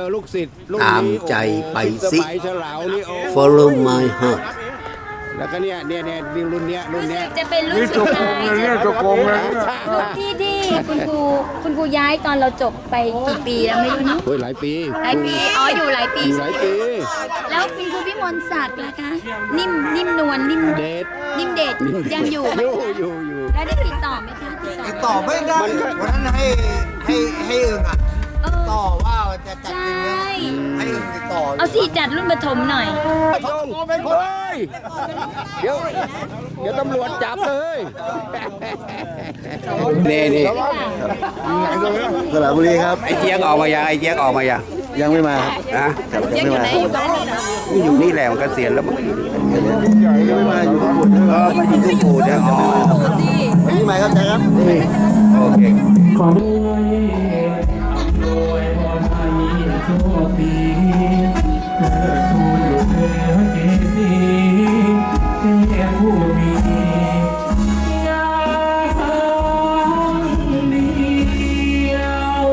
เจอลูกศิษย์รุ่นตามนี้ใจโอ้โหไปทิศสิสมัยฉลาวนี่โอ้ Follow my heart แล้วก็เนี่ยเนี่ยเนี่ยรุ่นเนี้ยรุ่นรู้เนี้สึย กจะเป็นรุ่นสุดท้ายเนี่ยตัวโกงเลย ที่ที่คุณครูคุณครูย้ายตอนเราจบไปกี่ปีแล้วไม่รู้เนาะโอ้ยหลายปีหลายปีอ๋ออยู่หลายปี อยู่หลายปี แล้วคุณครูพิมลศักดิ์ล่ะคะ นิ่มนิ่มนวลนิ่มเดทนิ่มเดชยังอยู่ไหมอยู่อยู่อยู่แล้วได้ติดต่อไหมคะติดต่อติดต่อไม่ได้มันก็วันนั้นให้ให้ให้อึ่งอะ ให้อึ่งติดต่อเอาสิจัดรุ่นปฐมหน่อยโยงเฮ้ยเดี๋ยวเดี๋ยวตำรวจจับเลยนี่นี่สระบุรีครับ ไอ้เจี๊ยกออกมายังไอ้เจี๊ยกออกมายังยังไม่มาครับนะยังอยู่ไหนอยู่บ้านนี่เหรอมันอยู่นี่แหละมันเกษียณแล้วมันก็อยู่นี่ยังไม่มาอยู่ที่บุญเออมันอยู่ที่ปู่เนี่ยอ๋อวันนี้มาครับอาจารย์ครับนี่โอเค ขอด้ ยโชคดีเกิดทูลอยู่เหนือเจดีย์เทพผู้มียามเดียว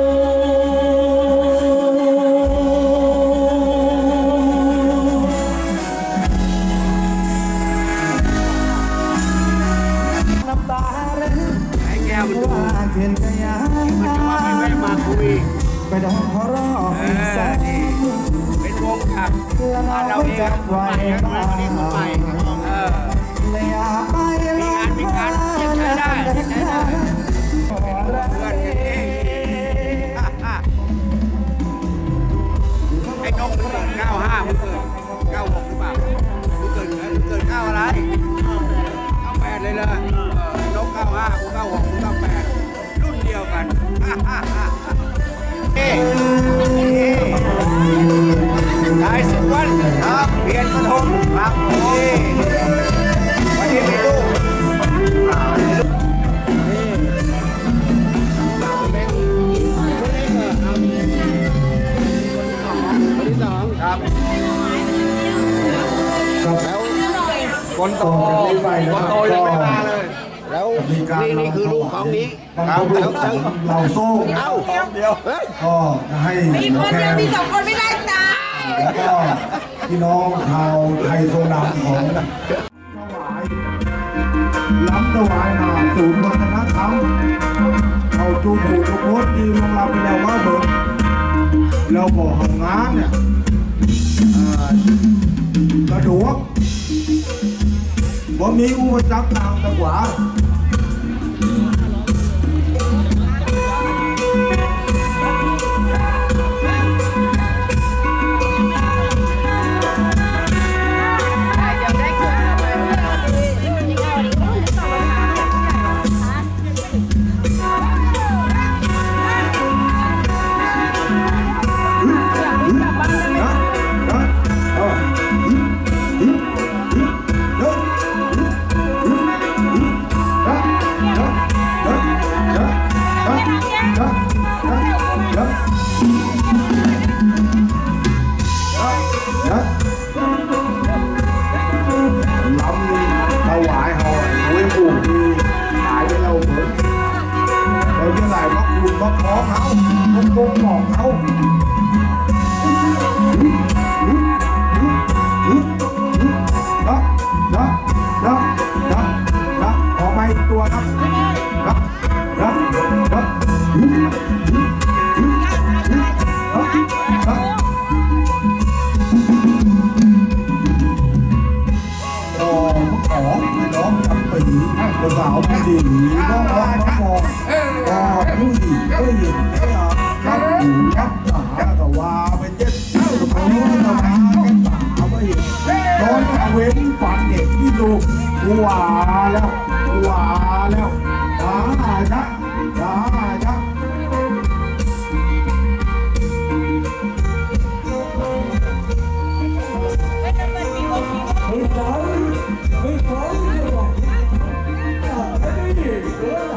น้ำตาเล็ กไอ้แก้วมันดูว่าเขียนกระยามันจะว่าไม่แวะมาคุยไปดังขอร้องเอสัอกนี่เป็นวงขับแล้วบ้านเราเราเองจับไว้ใหม่กันบ้าวันนี้คนใหม่เออเลยอยากไป ครับเพียนกระทงครับนี่วันนี้มีลูกครับคนโตคนโตยังไม่มาเลยแล้วนี่นี่คือลูกของนี้ครับแล้วทั้งเราโซ่เอ้าเดียวเฮ้ยก็จะให้มีคนเดียวมีสองคนไม่ได้จ้าแล้วก็ พี่น้องชาวไทยโซดำของถวายล้ำถวายนาศูนย์วัฒนธรรมเอาจูบูจูโคตรดีลงเราไปแล้วว่าเบิกเราบอกหางานเนี่ยกระดวกว่ามีอุปสรรคต่างตะกว่า นะออกออกไม่ร้องจำปีภาษาวไม่ดีน้องร้องมองออกผู้หญิงผู้หญิงไม่อยากรับหูรับตาก็ว่าไปเจ็ดเท่าตัวตากันตาไม่เห็นโดนเว้นฝันเด็กที่ดูว่าแล้วกูว่าแล้วตาจ้ะตาจ้ะเ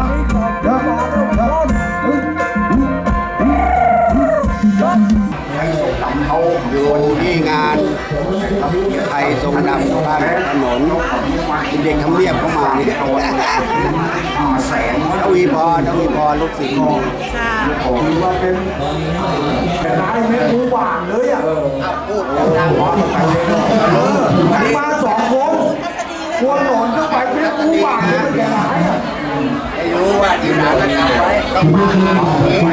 ทยทรงดำข้างถนนเด็กทำเนียบเข้ามาเนี่ยทวีพรทวีพรลูกศิษย์ถือว่าเป็นเป็นายแม่หมูหวานเลยอะพูดดังๆเออมันมาสองวงวหนอนก็ไปเป็นหมูหวานเลยแกหายอะให้รู้ว่าที่ไหนก็จำไว้ต้องมาเอาเอง